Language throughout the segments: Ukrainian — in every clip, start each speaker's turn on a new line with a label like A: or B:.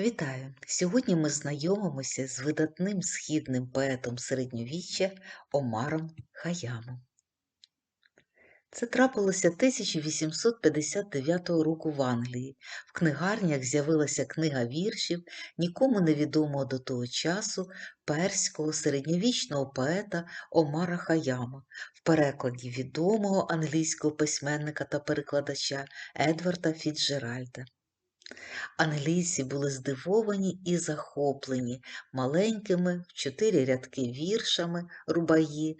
A: Вітаю! Сьогодні ми знайомимося з видатним східним поетом середньовіччя Омаром Хаямом. Це трапилося 1859 року в Англії. В книгарнях з'явилася книга віршів нікому невідомого до того часу перського середньовічного поета Омара Хаяма в перекладі відомого англійського письменника та перекладача Едварда Фіцджеральда. Англійці були здивовані і захоплені маленькими в чотири рядки віршами рубаї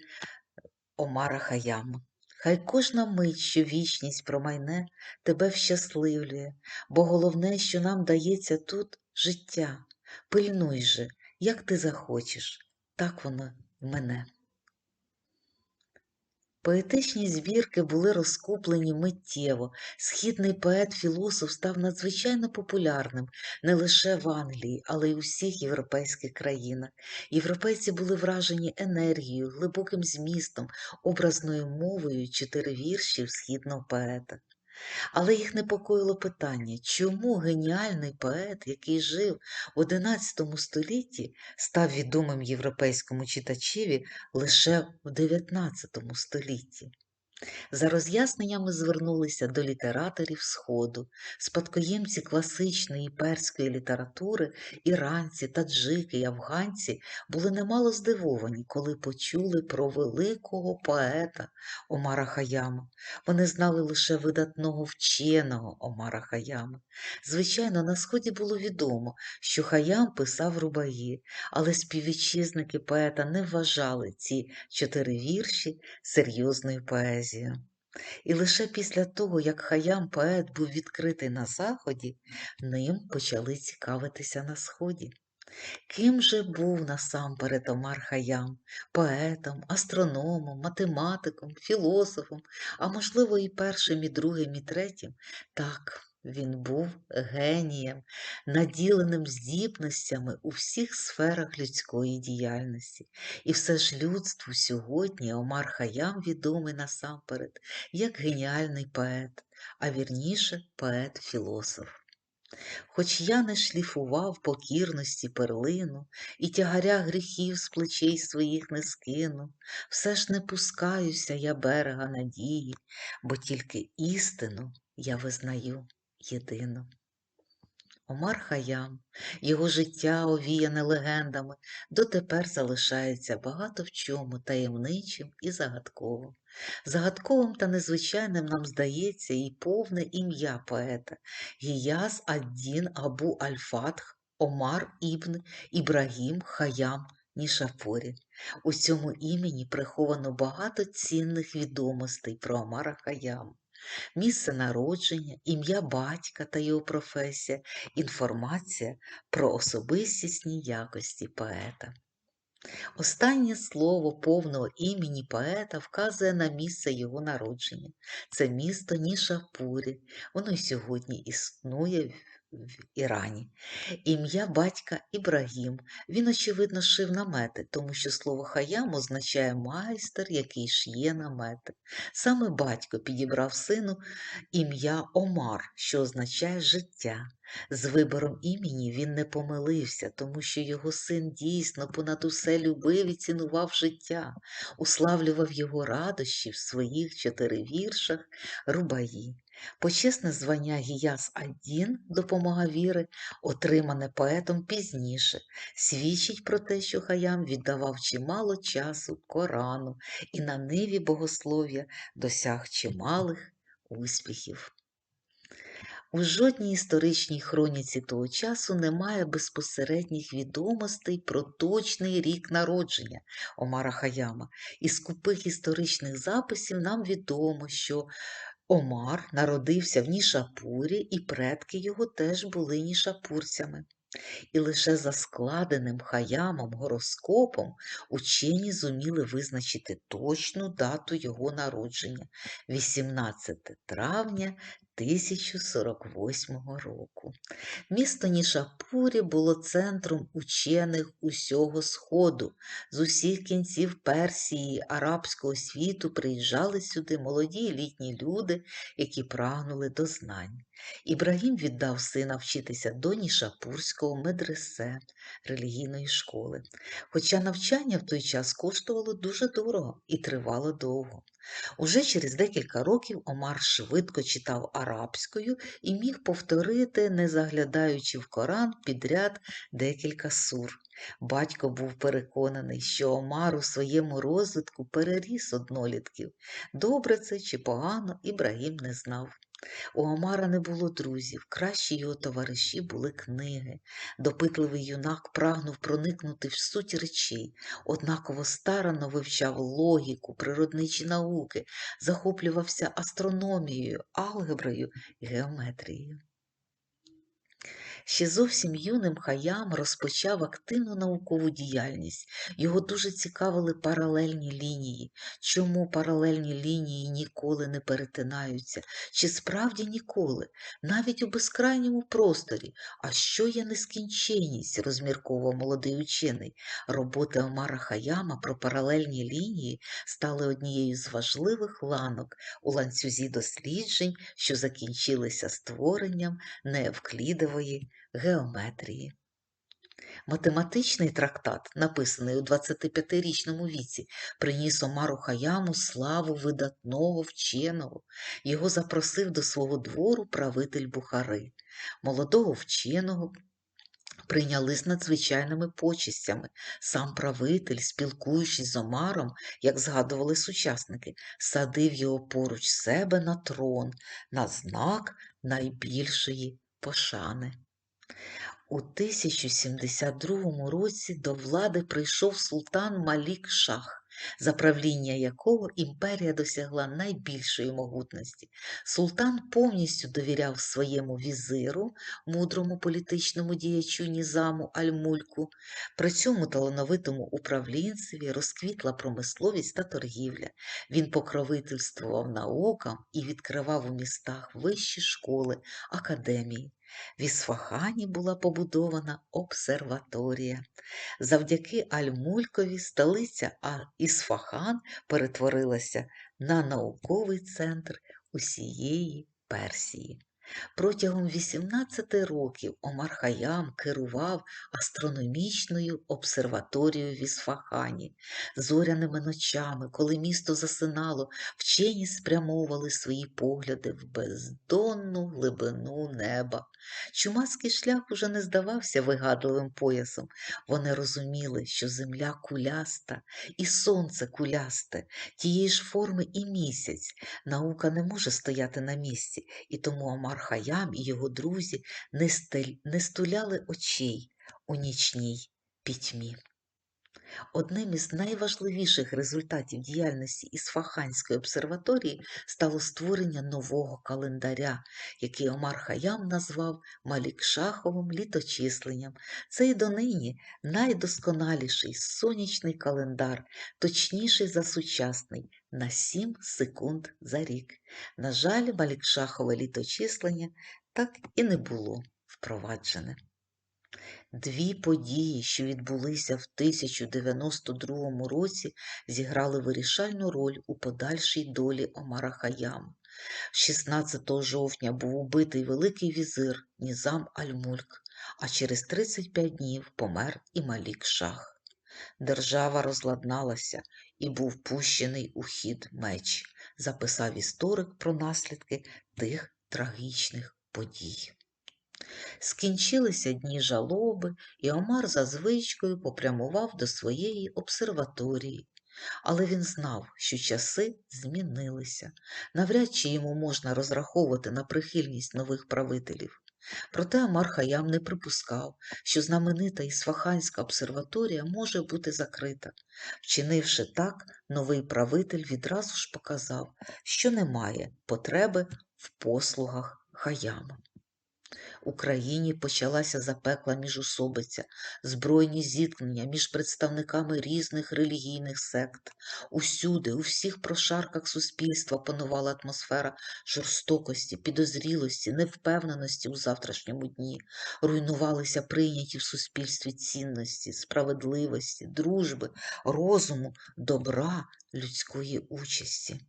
A: Омара Хаяма. Хай кожна мить, що вічність промайне, тебе вщасливлює, бо головне, що нам дається тут життя. Пильнуй же, як ти захочеш, так воно в мене. Поетичні збірки були розкуплені миттєво. Східний поет-філософ став надзвичайно популярним не лише в Англії, але й у всіх європейських країнах. Європейці були вражені енергією, глибоким змістом, образною мовою чотири віршів східного поета. Але їх непокоїло питання, чому геніальний поет, який жив в XI столітті, став відомим європейському читачеві лише в XIX столітті. За роз'ясненнями звернулися до літераторів Сходу, спадкоємці класичної перської літератури, іранці, таджики й афганці були немало здивовані, коли почули про великого поета Омара Хаяма. Вони знали лише видатного вченого Омара Хаяма. Звичайно, на Сході було відомо, що Хаям писав рубаї, але співвітчизники поета не вважали ці чотири вірші серйозною поезією поезію. І лише після того, як хаям поет був відкритий на Заході, ним почали цікавитися на Сході. Ким же був насамперед Омар Хаям, поетом, астрономом, математиком, філософом, а можливо, і першим, і другим, і третім? Так, він був генієм, наділеним здібностями у всіх сферах людської діяльності. І все ж людству сьогодні Омар Хаям відомий насамперед як геніальний поет, а вірніше поет-філософ. Хоч я не шліфував покірності перлину і тягаря гріхів з плечей своїх не скину, все ж не пускаюся я берега надії, бо тільки істину я визнаю єдину. Омар Хаям, його життя, овіяне легендами, дотепер залишається багато в чому таємничим і загадковим. Загадковим та незвичайним нам здається і повне ім'я поета Гіяз Аддін Абу Аль-Фатх Омар Ібн Ібрагім Хаям Нішапорі. У цьому імені приховано багато цінних відомостей про Омара Хаяма місце народження, ім'я батька та його професія, інформація про особистісні якості поета. Останнє слово повного імені поета вказує на місце його народження. Це місто Нішапурі, воно й сьогодні існує в Ірані. Ім'я батька Ібрагім. Він, очевидно, шив намети, тому що слово хаям означає майстер, який шиє намети. Саме батько підібрав сину ім'я Омар, що означає життя. З вибором імені він не помилився, тому що його син дійсно понад усе любив і цінував життя, уславлював його радощі в своїх чотири віршах Рубаї. Почесне звання Гіяс Аддін, допомога віри, отримане поетом пізніше, свідчить про те, що Хаям віддавав чимало часу Корану і на ниві богослов'я досяг чималих успіхів. У жодній історичній хроніці того часу немає безпосередніх відомостей про точний рік народження Омара Хаяма. Із скупих історичних записів нам відомо, що Омар народився в Нішапурі, і предки його теж були нішапурцями. І лише за складеним хаямом гороскопом учені зуміли визначити точну дату його народження 18 травня 1048 року. Місто Нішапурі було центром учених усього Сходу. З усіх кінців Персії, арабського світу приїжджали сюди молоді літні люди, які прагнули до знань. Ібрагім віддав сина вчитися до Нішапурського медресе релігійної школи. Хоча навчання в той час коштувало дуже дорого і тривало довго. Уже через декілька років Омар швидко читав арабською і міг повторити, не заглядаючи в Коран, підряд декілька сур. Батько був переконаний, що Омар у своєму розвитку переріс однолітків. Добре це чи погано, Ібрагім не знав. У Омара не було друзів, кращі його товариші були книги. Допитливий юнак прагнув проникнути в суть речей, однаково старанно вивчав логіку, природничі науки, захоплювався астрономією, алгеброю геометрією. Ще зовсім юним Хаям розпочав активну наукову діяльність. Його дуже цікавили паралельні лінії. Чому паралельні лінії ніколи не перетинаються? Чи справді ніколи? Навіть у безкрайньому просторі. А що є нескінченність? розмірковував молодий учений. Роботи Омара Хаяма про паралельні лінії стали однією з важливих ланок у ланцюзі досліджень, що закінчилися створенням неевклідової геометрії. Математичний трактат, написаний у 25-річному віці, приніс Омару Хаяму славу видатного вченого. Його запросив до свого двору правитель Бухари. Молодого вченого прийняли з надзвичайними почистями. Сам правитель, спілкуючись з Омаром, як згадували сучасники, садив його поруч себе на трон на знак найбільшої пошани. У 1072 році до влади прийшов султан Малік Шах, за правління якого імперія досягла найбільшої могутності. Султан повністю довіряв своєму візиру, мудрому політичному діячу Нізаму Аль-Мульку. При цьому талановитому управлінцеві розквітла промисловість та торгівля. Він покровительствував наукам і відкривав у містах вищі школи, академії. В Ісфахані була побудована обсерваторія. Завдяки Альмулькові столиця Ісфахан перетворилася на науковий центр усієї Персії. Протягом 18 років Омар Хаям керував астрономічною обсерваторією в Ісфахані. Зоряними ночами, коли місто засинало, вчені спрямовували свої погляди в бездонну глибину неба. Чумацький шлях уже не здавався вигадливим поясом. Вони розуміли, що земля куляста і сонце кулясте, тієї ж форми і місяць. Наука не може стояти на місці, і тому Амар Хаям і його друзі не, стуляли очей у нічній пітьмі. Одним із найважливіших результатів діяльності Ісфаханської обсерваторії стало створення нового календаря, який Омар Хаям назвав Малікшаховим літочисленням. Це й донині найдосконаліший сонячний календар, точніший за сучасний, на 7 секунд за рік. На жаль, Малікшахове літочислення так і не було впроваджене. Дві події, що відбулися в 1092 році, зіграли вирішальну роль у подальшій долі Омара Хаям. 16 жовтня був убитий Великий візир Нізам Аль-Мульк, а через 35 днів помер і Малік Шах. Держава розладналася і був пущений у хід меч, записав історик про наслідки тих трагічних подій. Скінчилися дні жалоби, і Омар за звичкою попрямував до своєї обсерваторії. Але він знав, що часи змінилися, навряд чи йому можна розраховувати на прихильність нових правителів. Проте Амар Хаям не припускав, що знаменита Ісфаханська обсерваторія може бути закрита. Вчинивши так, новий правитель відразу ж показав, що немає потреби в послугах Хаяма. Україні почалася запекла міжусобиця, збройні зіткнення між представниками різних релігійних сект. Усюди, у всіх прошарках суспільства панувала атмосфера жорстокості, підозрілості, невпевненості у завтрашньому дні, руйнувалися прийняті в суспільстві цінності, справедливості, дружби, розуму, добра, людської участі.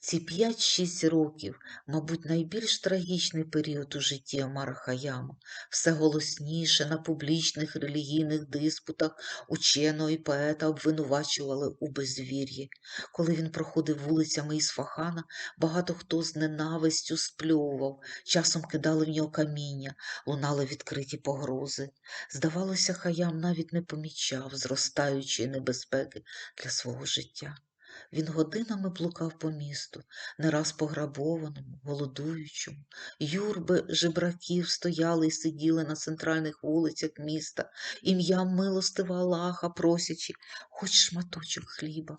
A: Ці 5-6 років, мабуть, найбільш трагічний період у житті Омара Хаяма. Все голосніше на публічних релігійних диспутах ученого і поета обвинувачували у безвір'ї. Коли він проходив вулицями Ісфахана, багато хто з ненавистю спльовував, часом кидали в нього каміння, лунали відкриті погрози. Здавалося, Хаям навіть не помічав зростаючої небезпеки для свого життя. Він годинами блукав по місту, не раз пограбованому, голодуючому. Юрби жебраків стояли і сиділи на центральних вулицях міста, ім'ям милостива Аллаха просячи хоч шматочок хліба.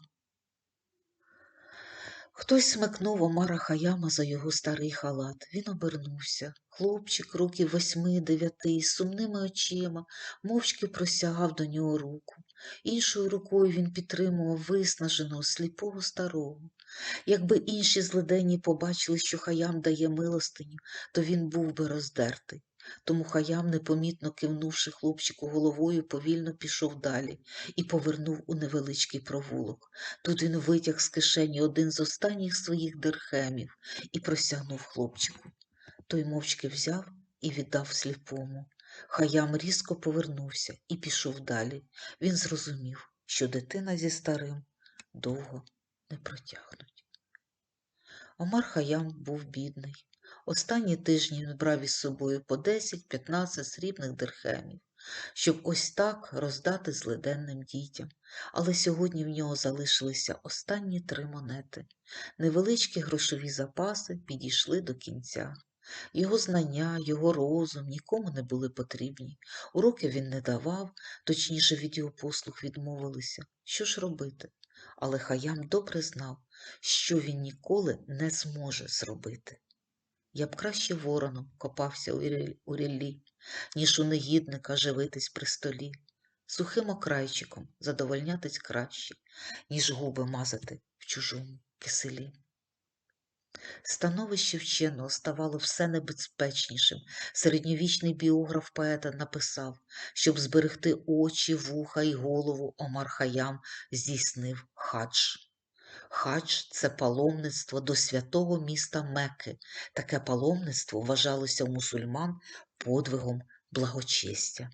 A: Хтось смикнув Омара Хаяма за його старий халат. Він обернувся. Хлопчик, років восьми-дев'яти, з сумними очима, мовчки простягав до нього руку. Іншою рукою він підтримував виснаженого, сліпого старого. Якби інші злиденні побачили, що Хаям дає милостиню, то він був би роздертий. Тому Хаям, непомітно кивнувши хлопчику головою, повільно пішов далі і повернув у невеличкий провулок. Тут він витяг з кишені один з останніх своїх дирхемів і простягнув хлопчику. Той мовчки взяв і віддав сліпому. Хаям різко повернувся і пішов далі. Він зрозумів, що дитина зі старим довго не протягнуть. Омар Хаям був бідний. Останні тижні він брав із собою по 10-15 срібних дирхемів, щоб ось так роздати злиденним дітям. Але сьогодні в нього залишилися останні три монети. Невеличкі грошові запаси підійшли до кінця. Його знання, його розум нікому не були потрібні. Уроки він не давав, точніше від його послуг відмовилися. Що ж робити? Але Хаям добре знав, що він ніколи не зможе зробити. Я б краще вороном копався у ріллі- ніж у негідника живитись при столі. Сухим окрайчиком задовольнятись краще, ніж губи мазати в чужому киселі. Становище вченого ставало все небезпечнішим. Середньовічний біограф поета написав, щоб зберегти очі, вуха і голову Омар Хаям здійснив хадж. Хадж – це паломництво до святого міста Мекки. Таке паломництво вважалося у мусульман подвигом благочестя.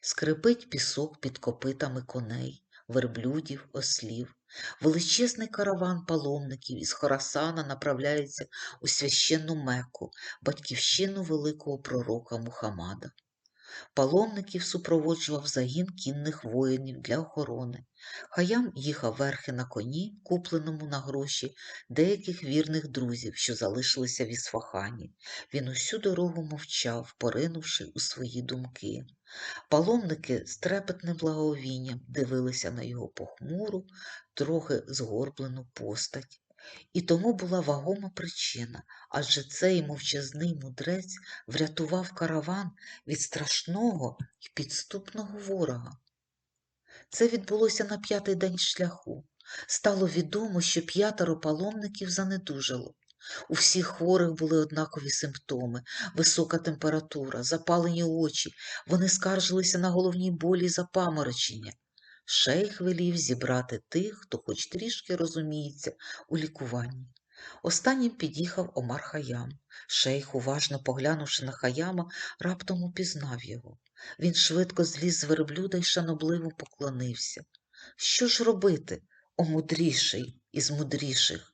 A: Скрипить пісок під копитами коней, верблюдів, ослів. Величезний караван паломників із Хорасана направляється у священну Мекку, батьківщину великого пророка Мухаммада. Паломників супроводжував загін кінних воїнів для охорони. Хаям їхав верхи на коні, купленому на гроші деяких вірних друзів, що залишилися в Ісфахані. Він усю дорогу мовчав, поринувши у свої думки. Паломники з трепетним благовінням дивилися на його похмуру, трохи згорблену постать. І тому була вагома причина, адже цей мовчазний мудрець врятував караван від страшного і підступного ворога. Це відбулося на п'ятий день шляху. Стало відомо, що п'ятеро паломників занедужало. У всіх хворих були однакові симптоми: висока температура, запалені очі. Вони скаржилися на головні болі і запаморочення. Шейх велів зібрати тих, хто хоч трішки розуміється у лікуванні. Останнім під'їхав Омар Хаям. Шейх, уважно поглянувши на Хаяма, раптом упізнав його. Він швидко зліз з верблюда й шанобливо поклонився. Що ж робити, о мудріший із мудріших?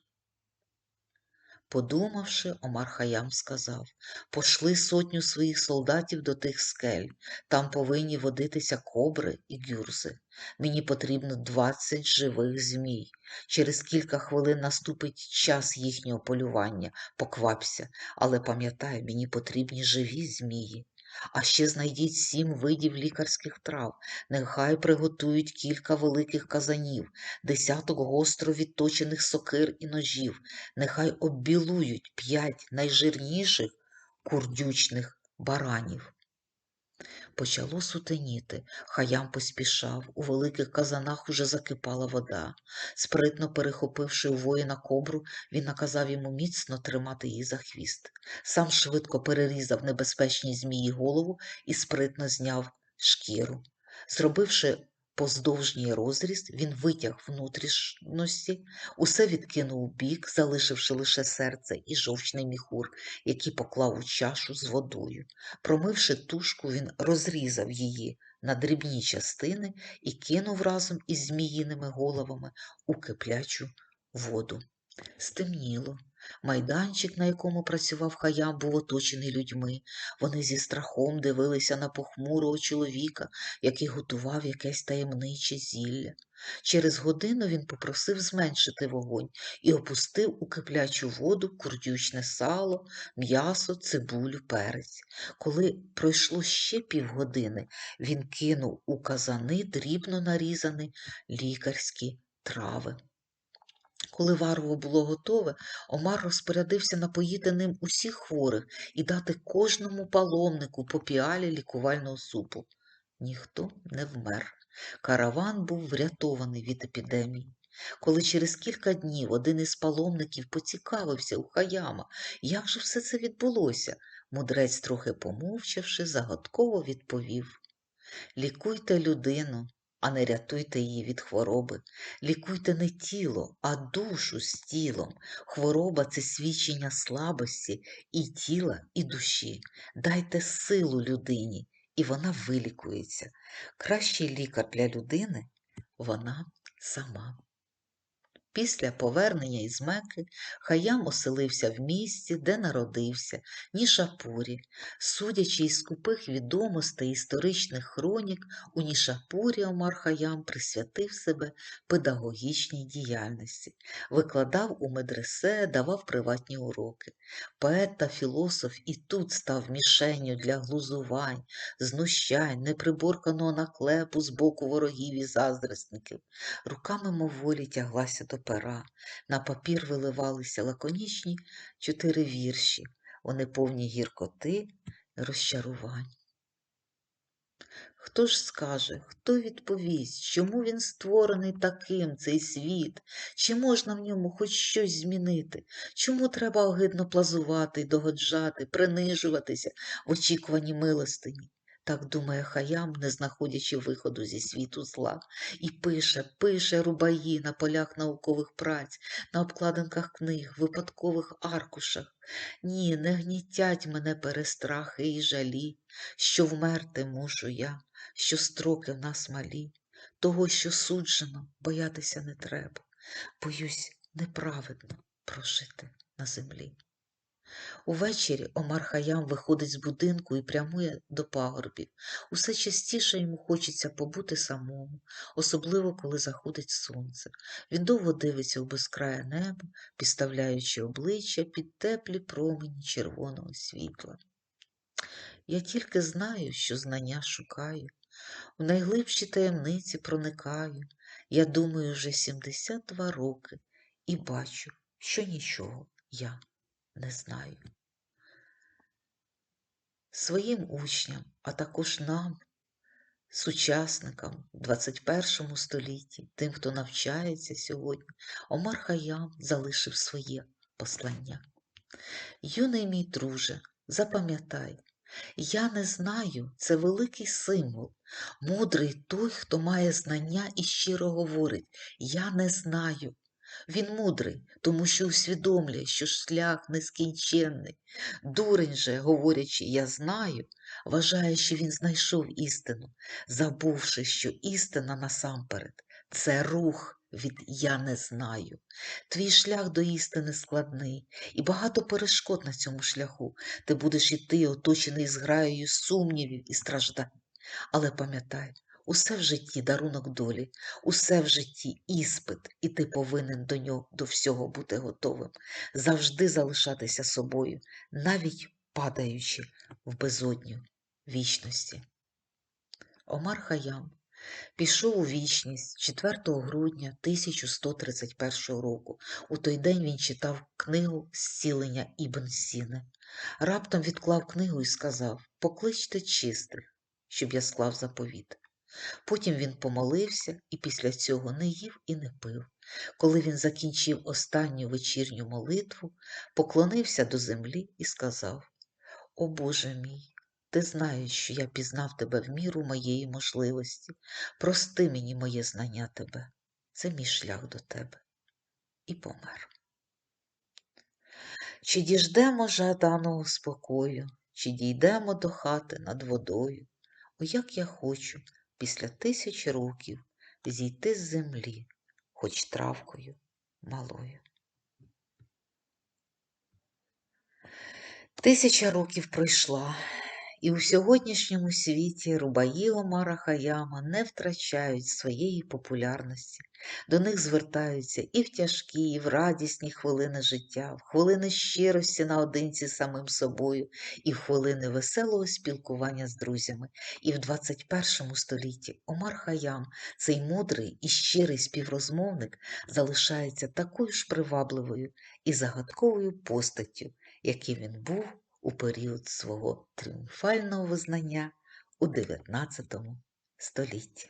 A: Подумавши, Омар Хаям сказав Пошли сотню своїх солдатів до тих скель. Там повинні водитися кобри і гюрзи. Мені потрібно двадцять живих змій. Через кілька хвилин наступить час їхнього полювання. Поквапся, але пам'ятай, мені потрібні живі змії. А ще знайдіть сім видів лікарських трав, нехай приготують кілька великих казанів, десяток гостро відточених сокир і ножів, нехай оббілують п'ять найжирніших курдючних баранів. Почало сутеніти, хаям поспішав, у великих казанах уже закипала вода. Спритно перехопивши у воїна кобру, він наказав йому міцно тримати її за хвіст. Сам швидко перерізав небезпечній змії голову і спритно зняв шкіру. Зробивши поздовжній розріз він витяг внутрішності, усе відкинув у бік, залишивши лише серце і жовчний міхур, який поклав у чашу з водою. Промивши тушку, він розрізав її на дрібні частини і кинув разом із зміїними головами у киплячу воду. Стемніло. Майданчик, на якому працював хаям, був оточений людьми. Вони зі страхом дивилися на похмурого чоловіка, який готував якесь таємниче зілля. Через годину він попросив зменшити вогонь і опустив у киплячу воду курдючне сало, м'ясо, цибулю, перець. Коли пройшло ще півгодини, він кинув у казани дрібно нарізані лікарські трави. Коли варево було готове, Омар розпорядився напоїти ним усіх хворих і дати кожному паломнику по піалі лікувального супу. Ніхто не вмер. Караван був врятований від епідемії. Коли через кілька днів один із паломників поцікавився у Хаяма, як же все це відбулося, мудрець, трохи помовчавши, загадково відповів Лікуйте людину, а не рятуйте її від хвороби. Лікуйте не тіло, а душу з тілом. Хвороба це свідчення слабості і тіла, і душі. Дайте силу людині, і вона вилікується. Кращий лікар для людини вона сама. Після повернення із Мекки Хаям оселився в місті, де народився, Нішапурі. Судячи із скупих відомостей історичних хронік, у Нішапурі Омар Хаям присвятив себе педагогічній діяльності, викладав у медресе, давав приватні уроки. Поет та філософ і тут став мішенню для глузувань, знущань, неприборканого наклепу з боку ворогів і заздресників. Руками моволі тяглася до пера. На папір виливалися лаконічні чотири вірші, вони повні гіркоти розчарувань. Хто ж скаже, хто відповість, чому він створений таким, цей світ, чи можна в ньому хоч щось змінити? Чому треба огидно плазувати, догоджати, принижуватися в очікуванні милостині? Так думає хаям, не знаходячи виходу зі світу зла, і пише, пише рубаї на полях наукових праць, на обкладинках книг, випадкових аркушах. Ні, не гнітять мене перестрахи і жалі, що вмерти мушу я, що строки в нас малі, того, що суджено, боятися не треба. Боюсь неправедно прожити на землі. Увечері Омар Хаям виходить з будинку і прямує до пагорбів. Усе частіше йому хочеться побути самому, особливо коли заходить сонце. Він довго дивиться у безкрає небо, підставляючи обличчя під теплі промені червоного світла. Я тільки знаю, що знання шукаю, в найглибші таємниці проникаю. Я думаю вже 72 роки і бачу, що нічого я не знаю. Своїм учням, а також нам, сучасникам в 21 столітті, тим, хто навчається сьогодні, Омар Хаям залишив своє послання. Юний мій друже, запам'ятай, я не знаю, це великий символ. Мудрий той, хто має знання і щиро говорить, я не знаю. Він мудрий, тому що усвідомлює, що шлях нескінченний. Дурень же, говорячи, я знаю, вважає, що він знайшов істину, забувши, що істина насамперед це рух від я не знаю. Твій шлях до істини складний, і багато перешкод на цьому шляху. Ти будеш іти, оточений зграєю сумнівів і страждань. Але пам'ятай, Усе в житті дарунок долі, усе в житті іспит, і ти повинен до нього до всього бути готовим, завжди залишатися собою, навіть падаючи в безодню вічності. Омар Хаям пішов у вічність 4 грудня 1131 року. У той день він читав книгу Зцілення Ібн Сіне. Раптом відклав книгу і сказав Покличте чистих, щоб я склав заповіт. Потім він помолився і після цього не їв і не пив. Коли він закінчив останню вечірню молитву, поклонився до землі і сказав: О Боже мій, Ти знаєш, що я пізнав тебе в міру моєї можливості. Прости мені моє знання тебе. Це мій шлях до тебе. І помер. Чи діждемо жаданого спокою, чи дійдемо до хати над водою? О, як я хочу після тисячі років зійти з землі, хоч травкою малою. Тисяча років пройшла, і у сьогоднішньому світі рубаї Омара Хаяма не втрачають своєї популярності. До них звертаються і в тяжкі, і в радісні хвилини життя, в хвилини щирості наодинці з самим собою, і в хвилини веселого спілкування з друзями. І в 21 столітті Омар Хаям, цей мудрий і щирий співрозмовник, залишається такою ж привабливою і загадковою постаттю, яким він був у період свого тріумфального визнання у 19 столітті.